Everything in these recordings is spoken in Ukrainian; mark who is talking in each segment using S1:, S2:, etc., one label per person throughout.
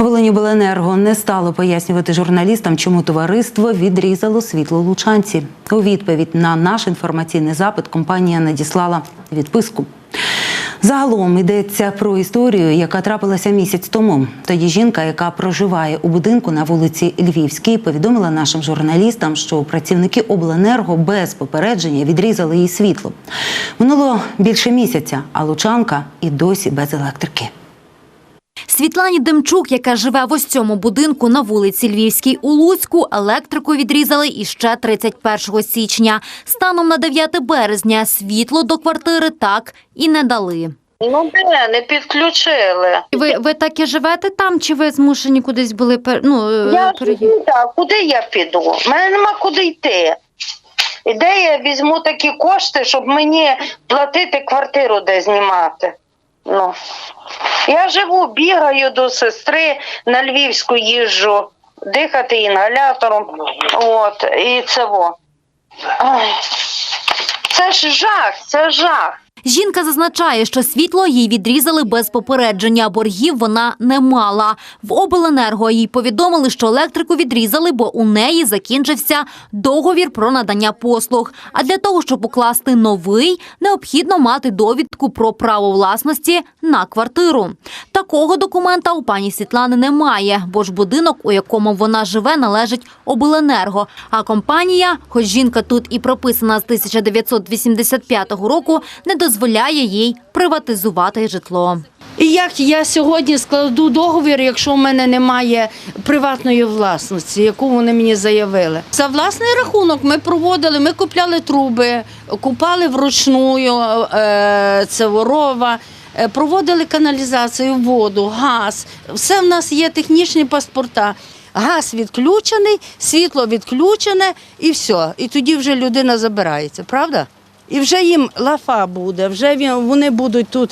S1: Волиньобленерго не стало пояснювати журналістам, чому товариство відрізало світло лучанці. У відповідь на наш інформаційний запит компанія надіслала відписку. Загалом йдеться про історію, яка трапилася місяць тому. Тоді жінка, яка проживає у будинку на вулиці Львівській, повідомила нашим журналістам, що працівники обленерго без попередження відрізали їй світло. Минуло більше місяця, а лучанка і досі без електрики.
S2: Світлані Демчук, яка живе в ось цьому будинку на вулиці Львівській у Луцьку, електрику відрізали іще 31 січня. Станом на 9 березня світло до квартири так і не дали.
S3: Ну де, не підключили.
S2: Ви, ви так і живете там, чи ви змушені кудись були пер... ну,
S3: Я ж так, куди я піду? У мене нема куди йти. І де я візьму такі кошти, щоб мені платити квартиру, де знімати. Ну. Я живу, бігаю до сестри, на Львівську їжджу, дихати інгалятором. От, і це во. Це ж жах, це жах.
S2: Жінка зазначає, що світло їй відрізали без попередження. Боргів вона не мала. В обленерго їй повідомили, що електрику відрізали, бо у неї закінчився договір про надання послуг. А для того, щоб укласти новий, необхідно мати довідку про право власності на квартиру. Такого документа у пані Світлани немає, бо ж будинок, у якому вона живе, належить обленерго. А компанія, хоч жінка тут і прописана з 1985 року, не дозволяє їй приватизувати житло.
S4: І як я сьогодні складу договір, якщо в мене немає приватної власності, яку вони мені заявили? За власний рахунок ми проводили, ми купляли труби, купали вручну це ворова. Е, Проводили каналізацію, воду, газ. Все в нас є технічні паспорта. Газ відключений, світло відключене і все. І тоді вже людина забирається, правда? І вже їм лафа буде, вже вони будуть тут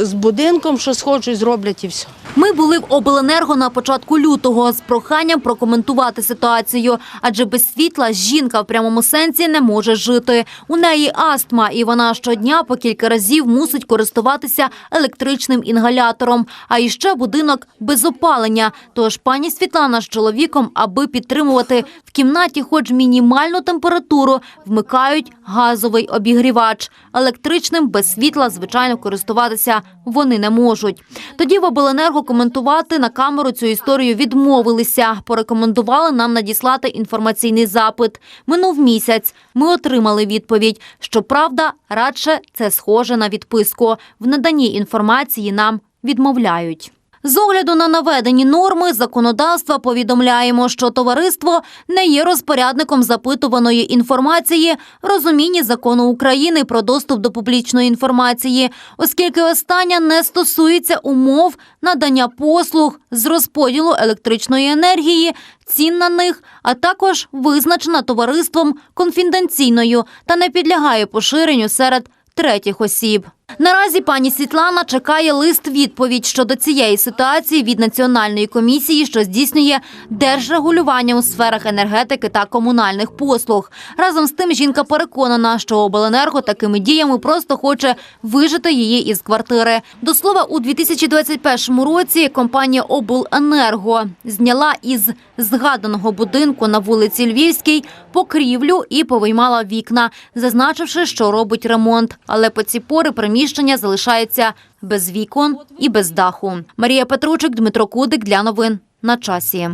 S4: з будинком, що схочуть, зроблять і все.
S2: Ми були в обленерго на початку лютого з проханням прокоментувати ситуацію, адже без світла жінка в прямому сенсі не може жити. У неї астма, і вона щодня по кілька разів мусить користуватися електричним інгалятором. А іще будинок без опалення. Тож пані Світлана з чоловіком, аби підтримувати в кімнаті хоч мінімальну температуру, вмикають газовий обігрівач. Електричним без світла, звичайно, користуватися вони не можуть. Тоді в обленерго коментувати на камеру цю історію відмовилися. Порекомендували нам надіслати інформаційний запит. Минув місяць. Ми отримали відповідь. Щоправда, радше це схоже на відписку. В наданні інформації нам відмовляють. З огляду на наведені норми законодавства повідомляємо, що товариство не є розпорядником запитуваної інформації, розумінні закону України про доступ до публічної інформації, оскільки остання не стосується умов надання послуг з розподілу електричної енергії, цін на них, а також визначена товариством конфіденційною та не підлягає поширенню серед третіх осіб. Наразі пані Світлана чекає лист відповідь щодо цієї ситуації від Національної комісії, що здійснює держрегулювання у сферах енергетики та комунальних послуг. Разом з тим жінка переконана, що обленерго такими діями просто хоче вижити її із квартири. До слова, у 2021 році компанія Обленерго зняла із згаданого будинку на вулиці Львівській покрівлю і повиймала вікна, зазначивши, що робить ремонт. Але по ці пори приміщення залишається без вікон і без даху. Марія Петручик, Дмитро Кудик для новин на часі.